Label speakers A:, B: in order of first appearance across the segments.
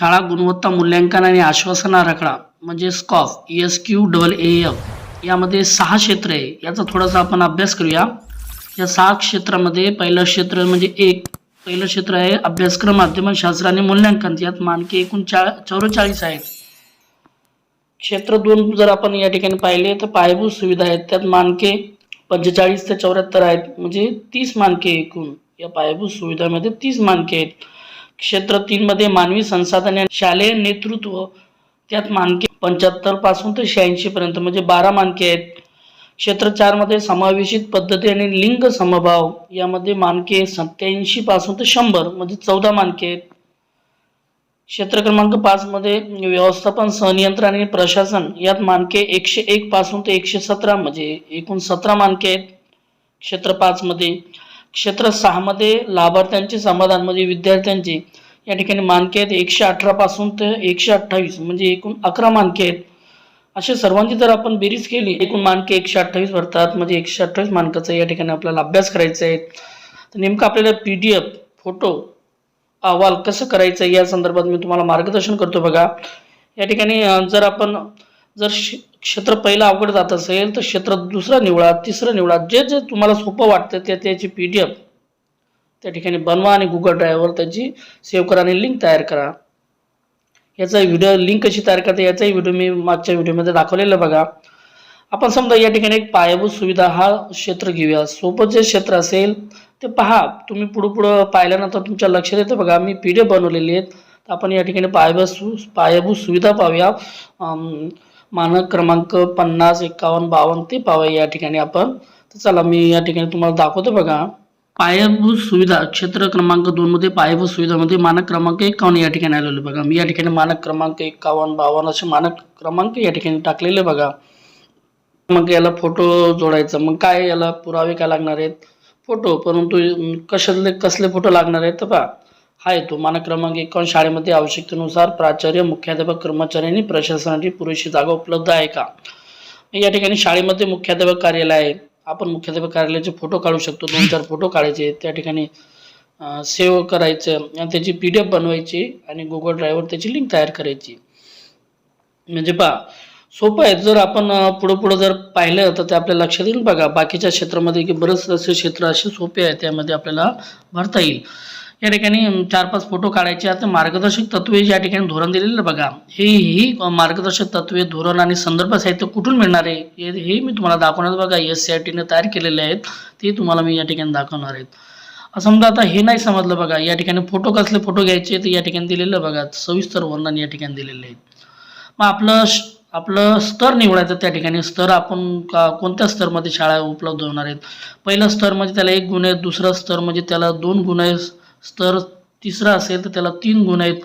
A: शाळा गुणवत्ता मूल्यांकन आणि आश्वासन आराखडा म्हणजे SQAAF S Q double A F यामध्ये सहा क्षेत्र आहे. याचा थोडासा आपण अभ्यास करूया. या सहा क्षेत्रामध्ये पहिलं क्षेत्र म्हणजे एक पहिलं क्षेत्र आहे अभ्यासक्रम माध्यमशास्त्र आणि मूल्यांकन. यात मानके एकूण चा चौवेचाळीस आहेत. क्षेत्र दोन जर आपण या ठिकाणी पाहिले तर पायाभूत सुविधा आहेत. त्यात मानके पंचेचाळीस ते चौऱ्याहत्तर आहेत. म्हणजे तीस मानके एकूण. या पायाभूत सुविधामध्ये तीस मानके आहेत. क्षेत्र तीन मध्ये मानवी संसाधने शालेय नेतृत्व त्यात मानके पंच्याहत्तरपासून ते शहाऐंशी पर्यंत म्हणजे बारा मानके आहेत. क्षेत्र चारमध्ये समावेशित पद्धती आणि लिंग समभाव यामध्ये मानके सत्याऐंशी पासून ते शंभर म्हणजे चौदा मानके आहेत. क्षेत्र क्रमांक पाच मध्ये व्यवस्थापन सहनियंत्रण आणि प्रशासन यात मानके एकशे एक पासून ते एकशे सतरा म्हणजे एकूण सतरा मानके आहेत. क्षेत्र पाच मध्ये क्षेत्र सहामध्ये लाभार्थ्यांचे समाधान म्हणजे विद्यार्थ्यांचे. या ठिकाणी मानके आहेत एकशे अठरापासून ते एकशे अठ्ठावीस म्हणजे एकूण अकरा मानके आहेत. असे सर्वांची जर आपण बेरीज केली एकूण मानके एकशे अठ्ठावीस भरतात म्हणजे एकशे अठ्ठावीस मानकाचा या ठिकाणी आपल्याला अभ्यास करायचा आहे. तर नेमकं आपल्याला पी डी एफ फोटो अहवाल कसं करायचं या संदर्भात मी तुम्हाला मार्गदर्शन करतो बघा. या ठिकाणी जर आपण जर क्षेत्र पहिलं अवघड जात असेल तर क्षेत्र दुसरं निवडा तिसरं निवडा जे जे तुम्हाला सोपं वाटतं ते त्याची पी डी एफ त्या ठिकाणी बनवा आणि गुगल ड्रायव्हवर त्याची सेव्ह करा आणि लिंक तयार करा. याचा व्हिडिओ लिंक कशी तयार करते याचाही व्हिडिओ मी मागच्या व्हिडिओमध्ये दाखवलेला बघा. आपण समजा या ठिकाणी एक पायाभूत सुविधा हा क्षेत्र घेऊया. सोपं जे क्षेत्र असेल ते पहा. तुम्ही पुढं पुढं पाहिल्यानंतर तुमच्या लक्षात येतं बघा. मी पी डी एफ बनवलेली आहेत. तर आपण या ठिकाणी पायाभूत सु पायाभूत सुविधा पाहूया. मानक क्रमांक पन्नास एकावन्न बावन्न ते पावा या ठिकाणी आपण तर चला मी या ठिकाणी तुम्हाला दाखवतो बघा. पायाभूत सुविधा क्षेत्र क्रमांक दोन मध्ये पायाभूत सुविधामध्ये मानक क्रमांक एकावन्न या ठिकाणी आलेलो बघा. मी या ठिकाणी मानक क्रमांक एकावन्न बावन्न असे मानक क्रमांक या ठिकाणी टाकलेले बघा. मग याला फोटो जोडायचा. मग काय याला पुरावे काय लागणार आहेत? फोटो परंतु कशातले कसले फोटो लागणार आहेत? तर पहा. हा येतो मानक क्रमांक एकावन्न शाळेमध्ये आवश्यकतेनुसार प्राचार्य मुख्याध्यापक कर्मचाऱ्यांनी प्रशासनाची पुरेशी जागा उपलब्ध आहे का? या ठिकाणी शाळेमध्ये मुख्याध्यापक कार्यालय आहे. आपण मुख्याध्यापक कार्यालयाचे फोटो काढू शकतो. दोन चार फोटो काढायचे. त्या ठिकाणी सेव्ह करायचं आणि त्याची पी डी एफ बनवायची आणि गुगल ड्राईव्हवर त्याची लिंक तयार करायची. म्हणजे पहा सोपं आहे. जर आपण पुढं पुढं जर पाहिलं तर ते आपल्या लक्षात येईल. बघा बाकीच्या क्षेत्रामध्ये की बरेच असे क्षेत्र असे सोपे आहे. त्यामध्ये आपल्याला भरता येईल. या ठिकाणी चार पाच फोटो काढायचे आता मार्गदर्शक तत्वे या ठिकाणी धोरण दिलेलं बघा. हे ही मार्गदर्शक तत्वे धोरण आणि संदर्भ साहित्य कुठून मिळणार आहे? हे हे मी तुम्हाला दाखवणार बघा. एस सी आय टीने तयार केलेले आहेत. ते तुम्हाला मी या ठिकाणी दाखवणार आहेत. समजा आता हे नाही समजलं बघा. या ठिकाणी फोटो कसले फोटो घ्यायचे ते या ठिकाणी दिलेलं बघा. सविस्तर वर्णन या ठिकाणी दिलेलं आहे. मग आपलं आपलं स्तर निवडायचं त्या ठिकाणी. स्तर आपण का कोणत्या स्तरमध्ये शाळा उपलब्ध होणार आहेत? पहिलं स्तर म्हणजे त्याला एक गुण आहे. दुसरं स्तर म्हणजे त्याला दोन गुण आहे. स्तर तिसरा असेल तर त्याला तीन गुण आहेत.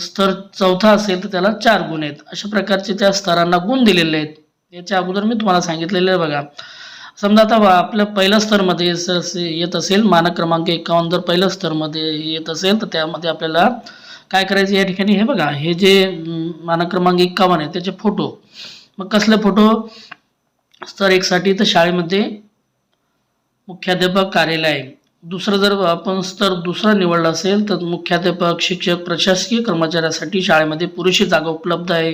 A: स्तर चौथा असेल तर त्याला चार गुण आहेत. अशा प्रकारचे त्या स्तरांना गुण दिलेले आहेत. याच्या अगोदर मी तुम्हाला सांगितलेले आहे बघा. समजा आता बा- आपल्या पहिल्या स्तरमध्ये येत असेल मानक क्रमांक एकावन्न. जर पहिल्या स्तरमध्ये येत असेल तर त्यामध्ये आपल्याला काय करायचं या ठिकाणी? हे बघा हे जे मानक क्रमांक एकावन्न आहे त्याचे फोटो. मग कसले फोटो? स्तर एकसाठी तर शाळेमध्ये मुख्याध्यापक कार्यालय आहे. दुसरं जर आपण स्तर दुसरा निवडला असेल तर मुख्याध्यापक शिक्षक प्रशासकीय कर्मचाऱ्यासाठी शाळेमध्ये पुरेशी जागा उपलब्ध आहे.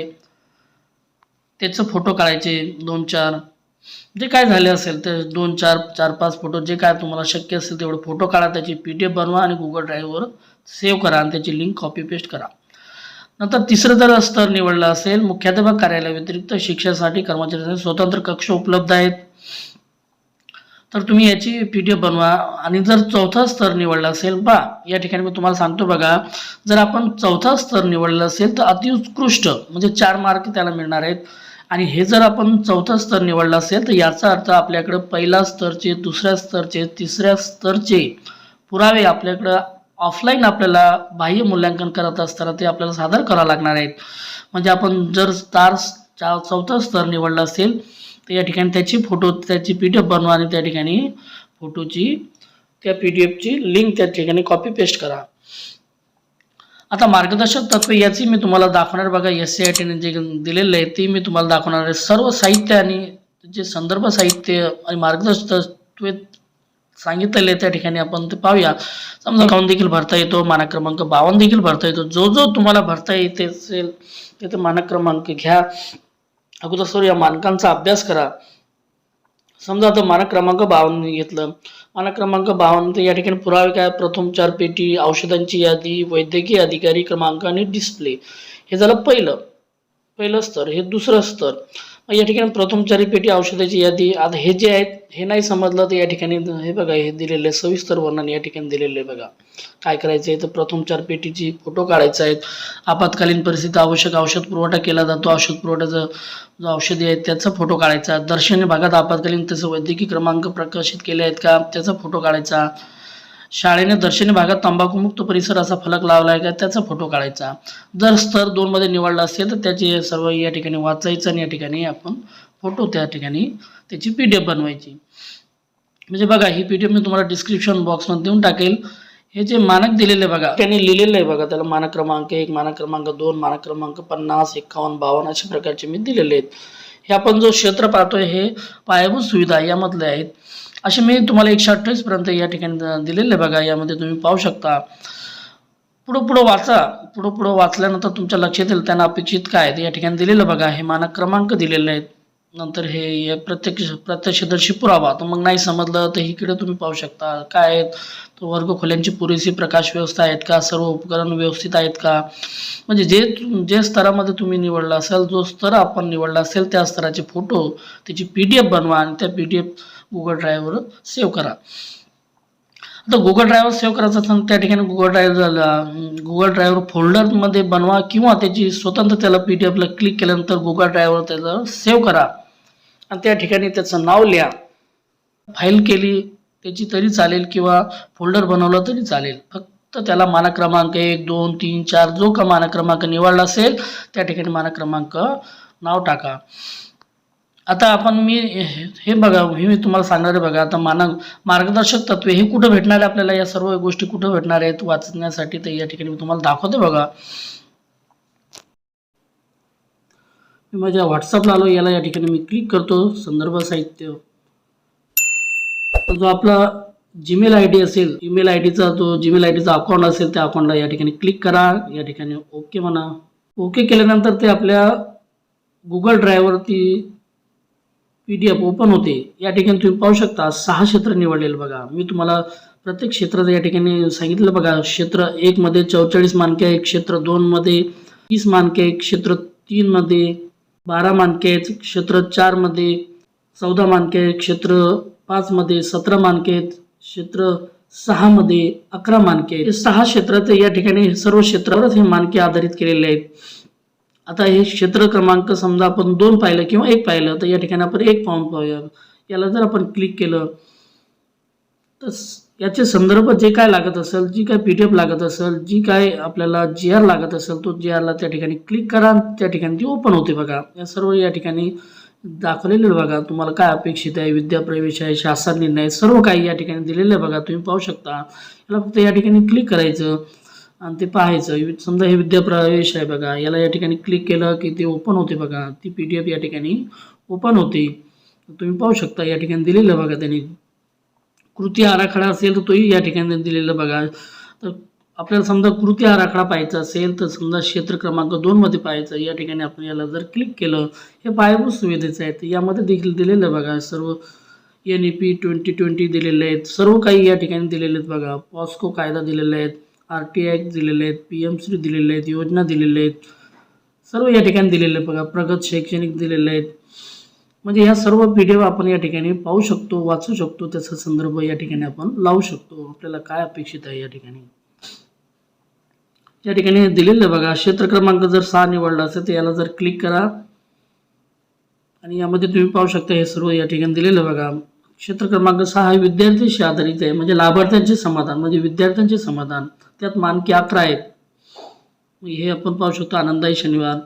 A: त्याचं फोटो काढायचे दोन चार. जे काय झाले असेल ते दोन चार चार पाच फोटो जे काय तुम्हाला शक्य असेल तेवढे फोटो काढा त्याची पी डी एफ बनवा आणि गुगल ड्राईव्हवर सेव्ह करा आणि त्याची लिंक कॉपी पेस्ट करा. नंतर तिसरं जर स्तर निवडलं असेल मुख्याध्यापक कार्यालयाव्यतिरिक्त शिक्षणासाठी कर्मचाऱ्यांसाठी स्वतंत्र कक्ष उपलब्ध आहेत. तर तुम्ही याची पी डी एफ बनवा. आणि जर चौथा स्तर निवडला असेल बा या ठिकाणी मी तुम्हाला सांगतो बघा. जर आपण चौथा स्तर निवडला असेल तर अतिउत्कृष्ट म्हणजे चार मार्क त्याला मिळणार आहेत. आणि हे जर आपण चौथा स्तर निवडला असेल तर याचा अर्थ आपल्याकडं पहिला स्तरचे दुसऱ्या स्तरचे तिसऱ्या स्तरचे पुरावे आपल्याकडं ऑफलाईन आपल्याला बाह्य मूल्यांकन करत असताना ते आपल्याला सादर करावं लागणार आहेत. म्हणजे आपण जर स्टार चा चौथा स्तर निवडला असेल तर या ठिकाणी त्याची फोटो त्याची पी डी एफ बनवा आणि त्या ठिकाणी फोटोची त्या पी डी एफची लिंक त्या ठिकाणी कॉपी पेस्ट करा. आता मार्गदर्शक तत्व याची मी तुम्हाला दाखवणार बघा एस सी आय टीने जे दिलेलं आहे ते मी तुम्हाला दाखवणार आहे. सर्व साहित्य आणि जे संदर्भ साहित्य आणि मार्गदर्शक तत्वे सांगितलेले त्या ठिकाणी आपण ते पाहूया. समजा अकाउंट देखील भरता येतो? मानक क्रमांक बावन्न देखील भरता येतो. जो जो तुम्हाला भरता येते असेल ते मानक क्रमांक घ्या. अगोदर सर या मानकांचा अभ्यास करा. समजा आता मानक क्रमांक बावन्न घेतलं. मानक क्रमांक बावन्न तर या ठिकाणी पुरावे काय? प्रथम चार पेटी औषधांची यादी वैद्यकीय अधिकारी क्रमांक आणि डिस्प्ले हे झालं पहिलं. पहिलं स्तर हे दुसरं स्तर. मग या ठिकाणी प्रथमचारी पेटी औषधाची यादी आता हे जे आहेत हे नाही समजलं तर या ठिकाणी हे बघा हे दिलेलं आहे सविस्तर वर्णन या ठिकाणी दिलेले बघा. काय करायचं आहे? तर प्रथम चार पेटीची फोटो काढायचा आहेत. आपत्कालीन परिस्थिती आवश्यक औषध पुरवठा केला जातो. औषध पुरवठ्याचं जो औषधी आहेत त्याचा फोटो काढायचा. दर्शनी भागात आपत्कालीन तसं वैद्यकीय क्रमांक प्रकाशित केले आहेत का? त्याचा फोटो काढायचा. शाळेने दर्शनी भागात तंबाखूमुक्त परिसर असा फलक लावला आहे का? त्याचा फोटो काढायचा. जर स्तर दोनमध्ये निवडला असेल तर त्याचे सर्व या ठिकाणी वाचायचं आणि या ठिकाणी आपण फोटो त्या ठिकाणी त्याची पी डी एफ बनवायची. म्हणजे बघा ही पी डी एफ मी तुम्हाला डिस्क्रिप्शन बॉक्समध्ये देऊन टाकेल. हे जे मानक दिलेले आहे बघा. त्यांनी लिहिलेलं आहे बघा त्याला मानक क्रमांक एक मानक क्रमांक दोन मानक क्रमांक पन्नास एकावन्न बावन्न अशा प्रकारचे मी दिलेले आहेत. हे आपण जो क्षेत्र पाहतोय हे पायाभूत सुविधा यामधले आहेत. असे मी तुम्हाला एकशे अठ्ठावीस पर्यंत या ठिकाणी दिलेले आहे बघा यामध्ये तुम्ही पाहू शकता. पुढं पुढं वाचा पुढं पुढं वाचल्यानंतर तुमच्या लक्षात येईल त्यांना अपेक्षित काय ते या ठिकाणी दिलेलं बघा हे मानक क्रमांक दिलेले आहेत. नंतर हे प्रत्यक्ष प्रत्यक्षदर्शी पुरावा. तर मग नाही समजलं तर इकडे तुम्ही पाहू शकता. काय आहेत? तर वर्गखोल्यांची पुरेशी प्रकाश व्यवस्था आहेत का? सर्व उपकरण व्यवस्थित आहेत का? म्हणजे जे जे स्तरामध्ये तुम्ही निवडला असेल जो स्तर आपण निवडला असेल त्या स्तराचे फोटो त्याची पी डी एफ बनवा आणि त्या पी डी एफ गुगल ड्राईव्हवर सेव्ह करा. आता गुगल ड्रायव्हर सेव्ह करायचं असेल त्या ठिकाणी गुगल ड्राईव्ह गुगल ड्रायव्हर फोल्डरमध्ये बनवा किंवा त्याची स्वतंत्र त्याला पी डी एफला क्लिक केल्यानंतर गुगल ड्रायव्हर त्याला सेव्ह करा. आणि त्या ठिकाणी त्याचं नाव लिहा. फाईल केली त्याची तरी चालेल किंवा फोल्डर बनवलं तरी चालेल. फक्त त्याला मानक क्रमांक एक दोन तीन चार जो का मानक क्रमांक निवडला असेल त्या ठिकाणी मानक क्रमांक नाव टाका. आता आपण मी हे- बघा हे मी तुम्हाला सांगणार आहे बघा आता मानक मार्गदर्शक तत्वे हे कुठं भेटणार आहे आपल्याला? या सर्व गोष्टी कुठं भेटणार आहेत? वाचण्यासाठी तर या ठिकाणी मी तुम्हाला दाखवते बघा. मी माझ्या व्हॉट्सअपला आलो याला या ठिकाणी मी क्लिक करतो संदर्भ साहित्य. जो आपला जीमेल आय डी असेल ईमेल आय डीचा जो जीमेल आय डीचा अकाउंट असेल त्या अकाउंटला या ठिकाणी क्लिक करा. या ठिकाणी ओके म्हणा. ओके केल्यानंतर ते आपल्या गुगल ड्रायव्हरती पी डी एफ ओपन होते या ठिकाणी तुम्ही पाहू शकता सहा क्षेत्र निवडलेलं बघा. मी तुम्हाला प्रत्येक क्षेत्राचं या ठिकाणी सांगितलं बघा. क्षेत्र एकमध्ये चौवेचाळीस मानके आहे क्षेत्र दोनमध्ये तीस मानके आहे क्षेत्र तीनमध्ये बारा मानके आहेत क्षेत्र चारमध्ये चौदा मानके आहेत क्षेत्र पाचमध्ये सतरा मानके आहेत क्षेत्र सहामध्ये अकरा मानके आहेत. हे सहा क्षेत्रात या ठिकाणी सर्व क्षेत्रावरच हे मानके आधारित केलेले आहेत. आता हे क्षेत्र क्रमांक समजा आपण दोन पाहिलं किंवा एक पाहिलं तर या ठिकाणी आपण एक पाहून पाहूया. याला जर आपण क्लिक केलं तर याचे संदर्भ जे काय लागत असेल जी काय पी टी एफ लागत असेल जी काय आपल्याला जी आर लागत असेल तो जी आरला त्या ठिकाणी क्लिक करा. त्या ठिकाणी ती ओपन होते बघा. या सर्व या ठिकाणी दाखवलेलं बघा. तुम्हाला काय अपेक्षित आहे विद्या प्रवेश आहे शासन निर्णय सर्व काही या ठिकाणी दिलेलं आहे बघा. तुम्ही पाहू शकता. याला फक्त या ठिकाणी क्लिक करायचं. आणि ते पाहायचं. समजा हे विद्या प्रवेश आहे बघा. याला या ठिकाणी क्लिक केलं की ते ओपन होते बघा. ती पी डी एफ या ठिकाणी ओपन होते. तुम्ही पाहू शकता या ठिकाणी दिलेलं बघा त्यांनी. कृती आराखडा असेल तर तोही या ठिकाणी दिलेला बघा. तर आपल्याला समजा कृती आराखडा पाहायचा असेल तर समजा क्षेत्र क्रमांक दोनमध्ये पाहायचं. या ठिकाणी आपण याला जर क्लिक केलं हे पायाभूत सुविधेचं आहे. तर यामध्ये देखील दिलेलं बघा. सर्व N E P twenty twenty दिलेले आहेत. सर्व काही या ठिकाणी दिलेले आहेत बघा. पॉस्को कायदा दिलेला आहेत आर टी आय दिलेले आहेत पी एम श्री दिलेले आहेत योजना दिलेल्या आहेत. सर्व या ठिकाणी दिलेले बघा प्रगत शैक्षणिक दिलेले आहेत. म्हणजे ह्या सर्व पी डी एफ आपण या ठिकाणी पाहू शकतो वाचू शकतो त्याचा संदर्भ या ठिकाणी आपण लावू शकतो. आपल्याला काय अपेक्षित आहे या ठिकाणी? या ठिकाणी दिलेलं आहे बघा क्षेत्र क्रमांक जर सहा निवडला असेल तर याला जर क्लिक करा. आणि यामध्ये तुम्ही पाहू शकता हे सर्व या ठिकाणी दिलेलं बघा. क्षेत्र क्रमांक सहा हा विद्यार्थ्यांशी आधारित आहे म्हणजे लाभार्थ्यांचे समाधान म्हणजे विद्यार्थ्यांचे समाधान. त्यात मानके अकरा आहेत. हे आपण पाहू शकतो आनंदाई शनिवार.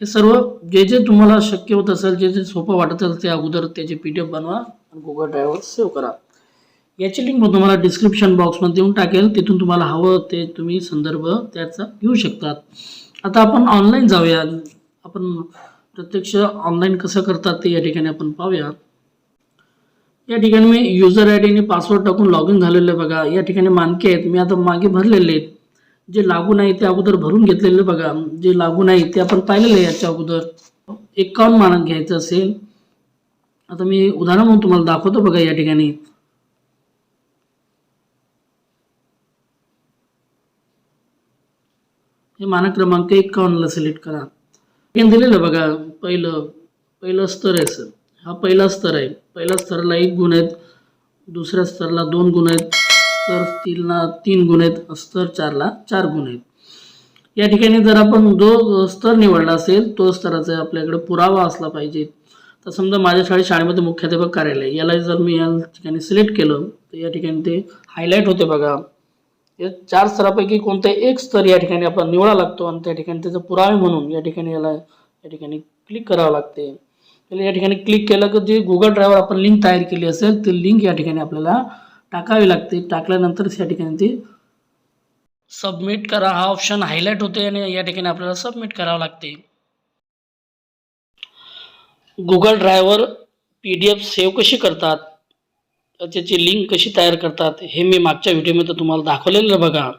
A: हे सर्व जे जे तुम्हाला शक्य होत असेल जे जे सोपं वाटत असेल ते अगोदर त्याचे पी डी एफ बनवा आणि गुगल ड्रायव्हर सेव्ह करा. याची लिंक मी तुम्हाला डिस्क्रिप्शन बॉक्समध्ये देऊन टाकेल. तिथून तुम्हाला हवं ते तुम्ही संदर्भ त्याचा घेऊ शकतात. आता आपण ऑनलाईन जाऊया. आपण प्रत्यक्ष ऑनलाईन कसं करतात ते या ठिकाणी आपण पाहूया. या ठिकाणी मी युजर आय डी आणि पासवर्ड टाकून लॉग इन झालेलं आहे बघा. या ठिकाणी मानके आहेत. मी आता मागे भरलेले आहेत. जे लागू नाही ते अगोदर भरून घेतलेले बघा. जे लागू नाही ते आपण पाहिलेलं आहे याच्या अगोदर. एकावन्न मानक घ्यायचं असेल. आता मी उदाहरण म्हणून तुम्हाला दाखवतो बघा या ठिकाणी. हे मानक क्रमांक एकावन्नला सिलेक्ट करा. हे दिलेलं आहे बघा. पहिलं पहिलं स्तर आहे सर. हा पहिला स्तर आहे. पहिल्या स्तराला एक गुण आहेत दुसऱ्या स्तराला दोन गुण आहेत स्तर तीनला तीन गुण आहेत स्तर चारला चार गुण आहेत. या ठिकाणी जर आपण जो स्तर निवडला असेल तो स्तराचा आपल्याकडे पुरावा असला पाहिजे. तर समजा माझ्या शाळेत शाळेमध्ये मुख्याध्यापक कार्यालय याला जर मी या ठिकाणी सिलेक्ट केलं तर या ठिकाणी ते हायलाईट होते बघा. या चार स्तरापैकी कोणता एक स्तर या ठिकाणी आपण निवडा लागतो आणि त्या ठिकाणी त्याचा पुरावे म्हणून या ठिकाणी याला या ठिकाणी क्लिक करावं लागते. या ठिकाणी क्लिक केलं की जे गुगल ड्रायव्हर आपण लिंक तयार केली असेल ते लिंक या ठिकाणी आपल्याला टाकावी लागते. टाकल्यानंतरच या ठिकाणी ती सबमिट करा. हा ऑप्शन हायलाईट होते आणि या ठिकाणी आपल्याला सबमिट करावं लागते. Google driver P D F save कशी करतात? त्याची लिंक कशी तयार करतात? हे मी मागच्या व्हिडिओमध्ये तुम्हाला दाखवलेलं बघा.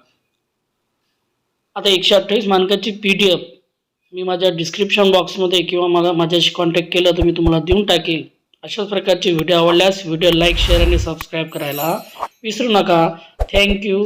A: आता एकशे अठ्ठावीस मानकाची पी डी एफ मी माझ्या डिस्क्रिप्शन बॉक्समध्ये किंवा मला माझ्याशी कॉन्टॅक्ट केलं तर मी तुम्हाला देऊन टाकेल. अशाच प्रकारचे व्हिडिओ आवडल्यास व्हिडिओ लाईक शेअर आणि सबस्क्राईब करायला विसरू नका. थँक्यू